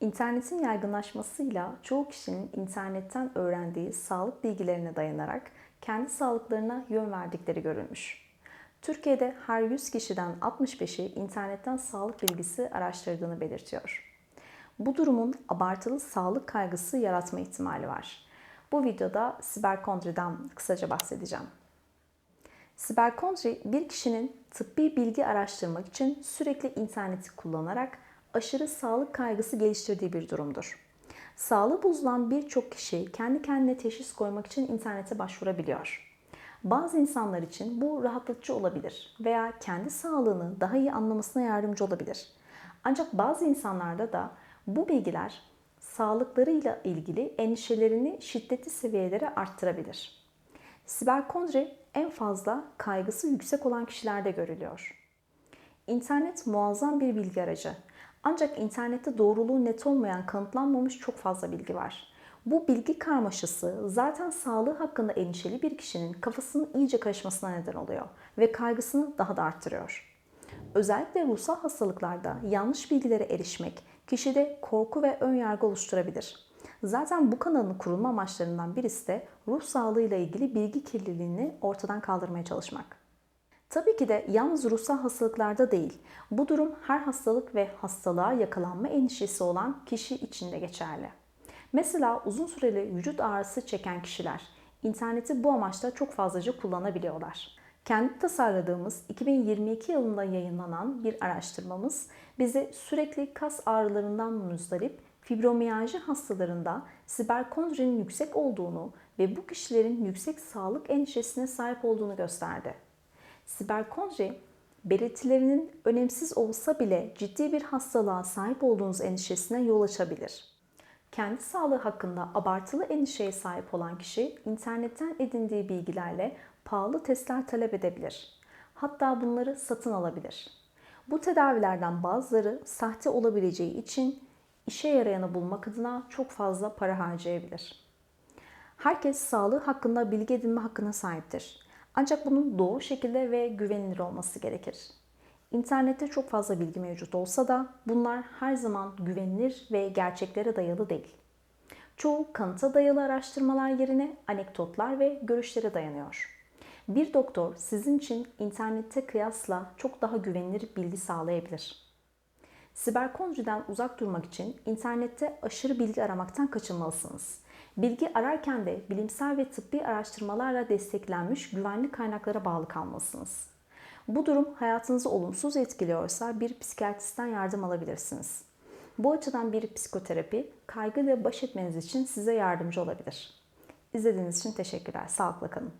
İnternetin yaygınlaşmasıyla çoğu kişinin internetten öğrendiği sağlık bilgilerine dayanarak kendi sağlıklarına yön verdikleri görülmüş. Türkiye'de her 100 kişiden 65'i internetten sağlık bilgisi araştırdığını belirtiyor. Bu durumun abartılı sağlık kaygısı yaratma ihtimali var. Bu videoda siberkondriden kısaca bahsedeceğim. Siberkondri bir kişinin tıbbi bilgi araştırmak için sürekli interneti kullanarak aşırı sağlık kaygısı geliştirdiği bir durumdur. Sağlığı bozulan birçok kişi kendi kendine teşhis koymak için internete başvurabiliyor. Bazı insanlar için bu rahatlatıcı olabilir veya kendi sağlığını daha iyi anlamasına yardımcı olabilir. Ancak bazı insanlarda da bu bilgiler sağlıklarıyla ilgili endişelerini şiddetli seviyelere arttırabilir. Siberkondri en fazla kaygısı yüksek olan kişilerde görülüyor. İnternet muazzam bir bilgi aracı. Ancak internette doğruluğu net olmayan kanıtlanmamış çok fazla bilgi var. Bu bilgi karmaşası zaten sağlığı hakkında endişeli bir kişinin kafasının iyice karışmasına neden oluyor ve kaygısını daha da arttırıyor. Özellikle ruhsal hastalıklarda yanlış bilgilere erişmek kişide korku ve ön yargı oluşturabilir. Zaten bu kanalın kurulma amaçlarından birisi de ruh sağlığıyla ilgili bilgi kirliliğini ortadan kaldırmaya çalışmak. Tabii ki de yalnız ruhsal hastalıklarda değil, bu durum her hastalık ve hastalığa yakalanma endişesi olan kişi için de geçerli. Mesela uzun süreli vücut ağrısı çeken kişiler interneti bu amaçla çok fazlaca kullanabiliyorlar. Kendi tasarladığımız 2022 yılında yayınlanan bir araştırmamız bize sürekli kas ağrılarından muzdarip fibromiyalji hastalarında siberkondrinin yüksek olduğunu ve bu kişilerin yüksek sağlık endişesine sahip olduğunu gösterdi. Siberkondri belirtilerinin önemsiz olsa bile ciddi bir hastalığa sahip olduğunuz endişesine yol açabilir. Kendi sağlığı hakkında abartılı endişeye sahip olan kişi internetten edindiği bilgilerle pahalı testler talep edebilir. Hatta bunları satın alabilir. Bu tedavilerden bazıları sahte olabileceği için işe yarayanı bulmak adına çok fazla para harcayabilir. Herkes sağlığı hakkında bilgi edinme hakkına sahiptir. Ancak bunun doğru şekilde ve güvenilir olması gerekir. İnternette çok fazla bilgi mevcut olsa da bunlar her zaman güvenilir ve gerçeklere dayalı değil. Çoğu kanıta dayalı araştırmalar yerine anekdotlar ve görüşlere dayanıyor. Bir doktor sizin için internette kıyasla çok daha güvenilir bilgi sağlayabilir. Siberkondriden uzak durmak için internette aşırı bilgi aramaktan kaçınmalısınız. Bilgi ararken de bilimsel ve tıbbi araştırmalarla desteklenmiş güvenli kaynaklara bağlı kalmalısınız. Bu durum hayatınızı olumsuz etkiliyorsa bir psikiyatristten yardım alabilirsiniz. Bu açıdan bir psikoterapi kaygıyla baş etmeniz için size yardımcı olabilir. İzlediğiniz için teşekkürler. Sağlıkla kalın.